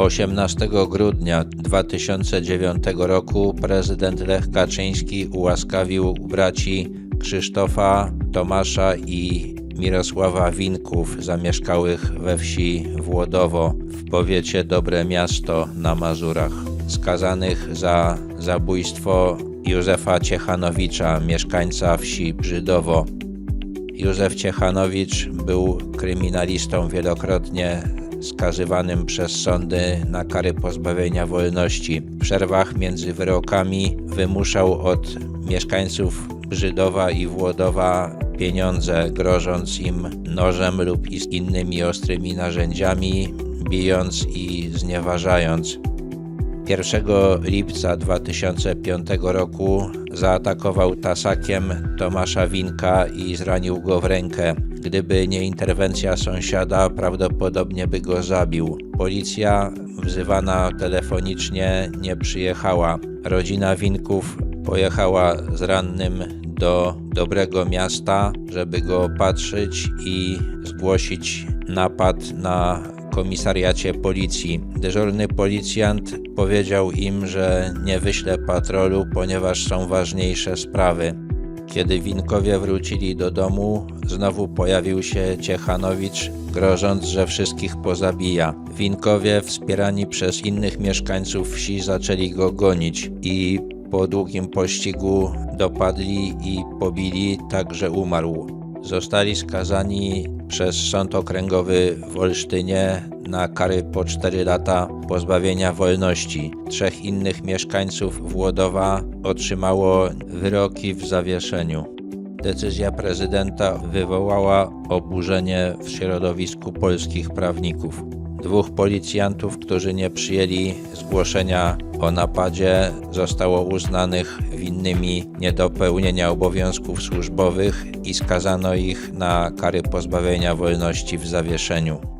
18 grudnia 2009 roku prezydent Lech Kaczyński ułaskawił braci Krzysztofa, Tomasza i Mirosława Winków zamieszkałych we wsi Włodowo w powiecie Dobre Miasto na Mazurach, skazanych za zabójstwo Józefa Ciechanowicza, mieszkańca wsi Brzydowo. Józef Ciechanowicz był kryminalistą wielokrotnie skazywanym przez sądy na kary pozbawienia wolności. W przerwach między wyrokami wymuszał od mieszkańców Brzydowa i Włodowa pieniądze, grożąc im nożem lub innymi ostrymi narzędziami, bijąc i znieważając. 1 lipca 2005 roku zaatakował tasakiem Tomasza Winka i zranił go w rękę. Gdyby nie interwencja sąsiada, prawdopodobnie by go zabił. Policja, wzywana telefonicznie, nie przyjechała. Rodzina Winków pojechała z rannym do dobrego miasta, żeby go opatrzyć i zgłosić napad na komisariacie policji. Dyżurny policjant powiedział im, że nie wyśle patrolu, ponieważ są ważniejsze sprawy. Kiedy Winkowie wrócili do domu, znowu pojawił się Ciechanowicz, grożąc, że wszystkich pozabija. Winkowie, wspierani przez innych mieszkańców wsi, zaczęli go gonić i po długim pościgu dopadli i pobili, tak że umarł. Zostali skazani przez Sąd Okręgowy w Olsztynie na kary po 4 lata pozbawienia wolności. Trzech innych mieszkańców Włodowa otrzymało wyroki w zawieszeniu. Decyzja prezydenta wywołała oburzenie w środowisku polskich prawników. Dwóch policjantów, którzy nie przyjęli zgłoszenia o napadzie, zostało uznanych winnymi niedopełnienia obowiązków służbowych i skazano ich na kary pozbawienia wolności w zawieszeniu.